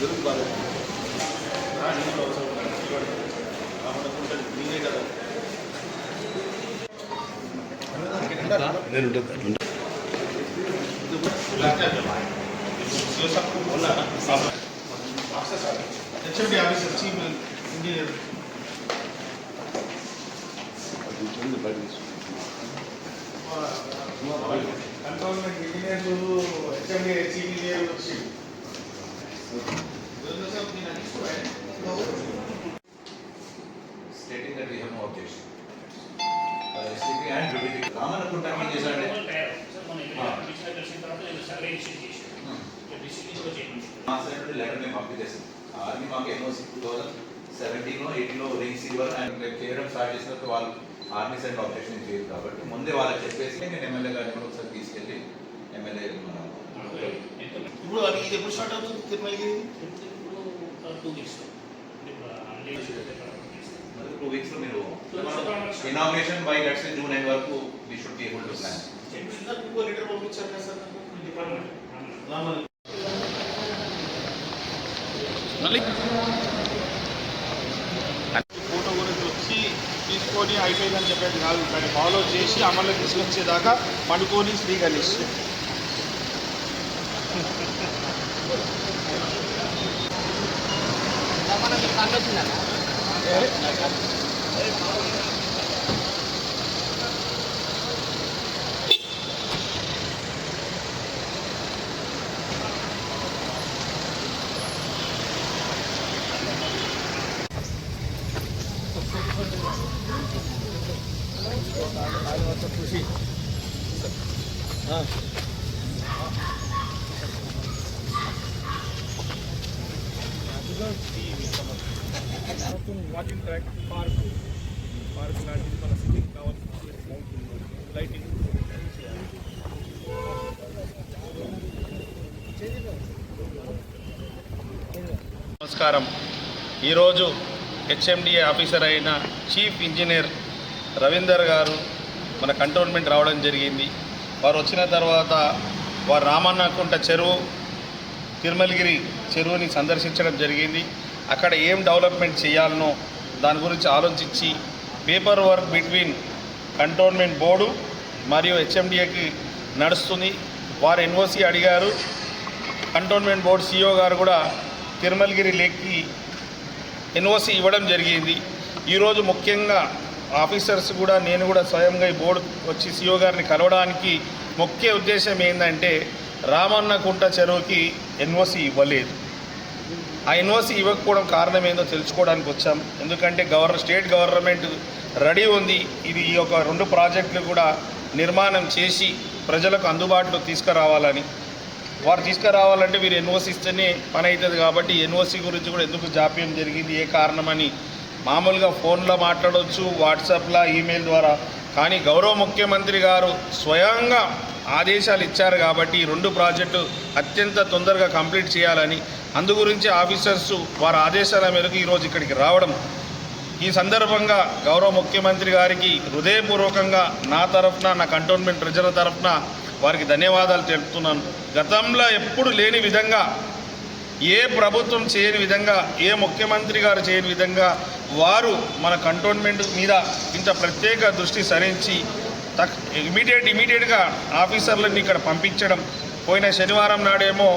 జరుగు బాగా నేను అవసరం రామనుకుంటాను మీరే కదా. నేను HMD officer chief engineer cantonment ఇంజనీర్లు హెచ్ఎండి చీఫ్ ఇంజనీర్ వచ్చి stating that we have no objection. Uh, STP and Tributary. రామనుకుంట ఏం చేశాడంటే మా సైడ్ నుండి లెటర్ మేము పంపించేసాం ఆర్మీ మాకు ఎన్ఓసి టూ థౌసండ్ సెవెంటీన్లో ఎయిటీలో రింగ్ సిల్వర్ అండ్ రేపు చేయడం స్టార్ట్ చేసిన తర్వాత వాళ్ళు ఆర్మీ సైడ్ ఆబ్జెక్షన్ చేయరు కాబట్టి ముందే వాళ్ళకి చెప్పేసి నేను ఎమ్మెల్యే గారిని కూడా ఒకసారి తీసుకెళ్ళి ఎమ్మెల్యే ఇప్పుడు అది ఇది ఎప్పుడు స్టార్ట్ అవుతుంది? తిరుమలగిరి టూ వీక్స్లో. మీరు inauguration by let's June end వరకు we should be able to plan ఇంకో లీటర్ పంపించారు కదా సార్ డిపార్ట్మెంట్ రామన్ ఫోటో గురించి వచ్చి తీసుకొని అయిపోయిందని చెప్పేది కాదు. దాన్ని ఫాలో చేసి అమలు తీసుకొచ్చేదాకా పండుకొని శ్రీ గణేష్ Ah. మీకు వాకింగ్ ట్రాక్ పార్క్ పార్క్ లాంటిది మన సిటీకి కావాల్సిన లైటింగ్ నమస్కారం. ఈరోజు హెచ్ఎండిఏ ఆఫీసర్ అయిన చీఫ్ ఇంజనీర్ రవీందర్ గారు మన కంటోన్మెంట్ రావడం జరిగింది. వారు వచ్చిన తర్వాత వారు రామన్నకుంట చెరువు తిరుమలగిరి చెరువుని సందర్శించడం జరిగింది. అక్కడ ఏం డెవలప్మెంట్ చేయాలనో దాని గురించి ఆలోచించి paper work between cantonment board మరియు హెచ్ఎండిఏకి నడుస్తుంది. వారు ఎన్ఓసి అడిగారు. కంటోన్మెంట్ బోర్డు సిఇఓ గారు కూడా తిరుమలగిరి లేక్కి ఎన్ఓసి ఇవ్వడం జరిగింది. ఈరోజు ముఖ్యంగా ఆఫీసర్స్ కూడా నేను కూడా స్వయంగా ఈ బోర్డు వచ్చి సిఇఓ గారిని కలవడానికి ముఖ్య ఉద్దేశం ఏంటంటే రామన్నకుంట చెరువుకి ఎన్ఓసి ఇవ్వలేదు. ఆ ఎన్ఓసి ఇవ్వకపోవడం కారణం ఏందో తెలుసుకోవడానికి వచ్చాం. ఎందుకంటే గవర్న స్టేట్ గవర్నమెంట్ రెడీ ఉంది. ఇది ఈ యొక్క రెండు ప్రాజెక్టులు కూడా నిర్మాణం చేసి ప్రజలకు అందుబాటులో తీసుకురావాలని. వారు తీసుకురావాలంటే వీరు ఎన్ఓసి ఇస్తేనే పని అవుతుంది కాబట్టి ఎన్ఓసి గురించి కూడా ఎందుకు జాప్యం జరిగింది ఏ కారణమని మామూలుగా ఫోన్లో మాట్లాడవచ్చు వాట్సాప్లో ఈమెయిల్ ద్వారా కానీ గౌరవ ముఖ్యమంత్రి గారు స్వయంగా ఆదేశాలు ఇచ్చారు కాబట్టి ఈ రెండు ప్రాజెక్టు అత్యంత తొందరగా కంప్లీట్ చేయాలని అందు గురించి ఆఫీసర్స్ వారి ఆదేశాల మేరకు ఈరోజు ఇక్కడికి రావడం ఈ సందర్భంగా గౌరవ ముఖ్యమంత్రి గారికి హృదయపూర్వకంగా నా తరఫున నా కంటోన్మెంట్ ప్రజల తరఫున వారికి ధన్యవాదాలు తెలుపుతున్నాను. గతంలో ఎప్పుడు లేని విధంగా ఏ ప్రభుత్వం చేయని విధంగా ఏ ముఖ్యమంత్రి గారు చేయని విధంగా వారు మన కంటోన్మెంట్ మీద ఇంత ప్రత్యేక దృష్టి సరించి తక్ ఇమీడియట్ ఇమీడియట్గా ఆఫీసర్లని ఇక్కడ పంపించడం పోయిన శనివారం నాడేమో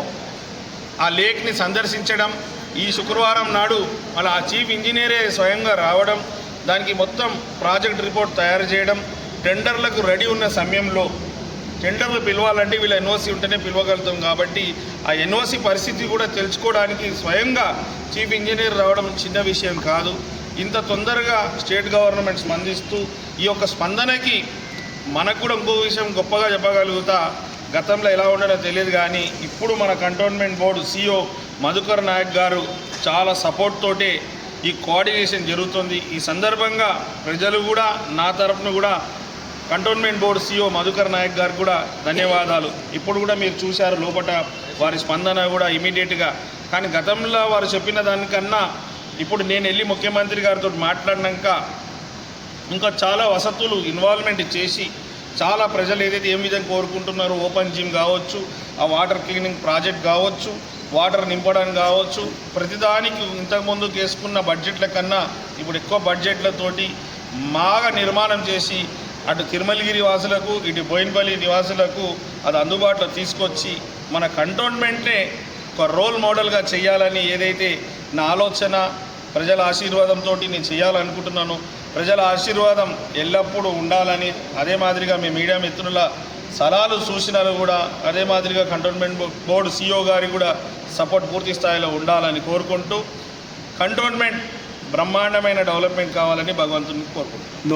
ఆ లేక్ని సందర్శించడం ఈ శుక్రవారం నాడు మళ్ళీ ఆ చీఫ్ ఇంజనీరే స్వయంగా రావడం దానికి మొత్తం ప్రాజెక్ట్ రిపోర్ట్ తయారు చేయడం టెండర్లకు రెడీ ఉన్న సమయంలో టెండర్లు పిలవాలంటే వీళ్ళ ఎన్ఓసి ఉంటేనే పిలవగలుగుతాం కాబట్టి ఆ ఎన్ఓసి పరిస్థితి కూడా తెలుసుకోవడానికి స్వయంగా చీఫ్ ఇంజనీర్ రావడం చిన్న విషయం కాదు. ఇంత తొందరగా స్టేట్ గవర్నమెంట్ స్పందిస్తూ ఈ యొక్క స్పందనకి మనకు కూడా ఇంకో విషయం గొప్పగా చెప్పగలుగుతా. గతంలో ఎలా ఉండడో తెలియదు కానీ ఇప్పుడు మన cantonment board CEO Madhukar Nayak గారు చాలా సపోర్ట్ తోటే ఈ కోఆర్డినేషన్ జరుగుతుంది. ఈ సందర్భంగా ప్రజలు కూడా నా తరఫున కూడా cantonment board CO Madhukar Nayak గారు కూడా ధన్యవాదాలు. ఇప్పుడు కూడా మీరు చూశారు లోపల వారి స్పందన కూడా ఇమీడియట్గా కానీ గతంలో వారు చెప్పిన దానికన్నా ఇప్పుడు నేను వెళ్ళి ముఖ్యమంత్రి గారితో మాట్లాడినాక ఇంకా చాలా వసతులు ఇన్వాల్వ్మెంట్ చేసి చాలా ప్రజలు ఏదైతే ఏం విధంగా కోరుకుంటున్నారో ఓపెన్ జిమ్ కావచ్చు ఆ వాటర్ క్లీనింగ్ ప్రాజెక్ట్ కావచ్చు వాటర్ నింపడానికి కావచ్చు ప్రతిదానికి ఇంతకుముందు వేసుకున్న బడ్జెట్ల కన్నా ఇప్పుడు ఎక్కువ బడ్జెట్లతోటి బాగా నిర్మాణం చేసి అటు తిరుమలగిరి వాసులకు ఇటు బోయినపల్లి నివాసులకు అది అందుబాటులో తీసుకొచ్చి మన కంటోన్మెంట్నే ఒక రోల్ మోడల్గా చేయాలని ఏదైతే నా ఆలోచన ప్రజల ఆశీర్వాదంతో నేను చేయాలనుకుంటున్నాను ప్రజల ఆశీర్వాదం ఎల్లప్పుడూ ఉండాలని అదే మాదిరిగా మీ మీడియా మిత్రుల సలహాలు సూచనలు కూడా అదే మాదిరిగా కంటోన్మెంట్ బోర్డు సిఇఓ గారి కూడా సపోర్ట్ పూర్తి స్థాయిలో ఉండాలని కోరుకుంటూ కంటోన్మెంట్ బ్రహ్మాండమైన డెవలప్మెంట్ కావాలని భగవంతుని కోరుకుంటున్నాను.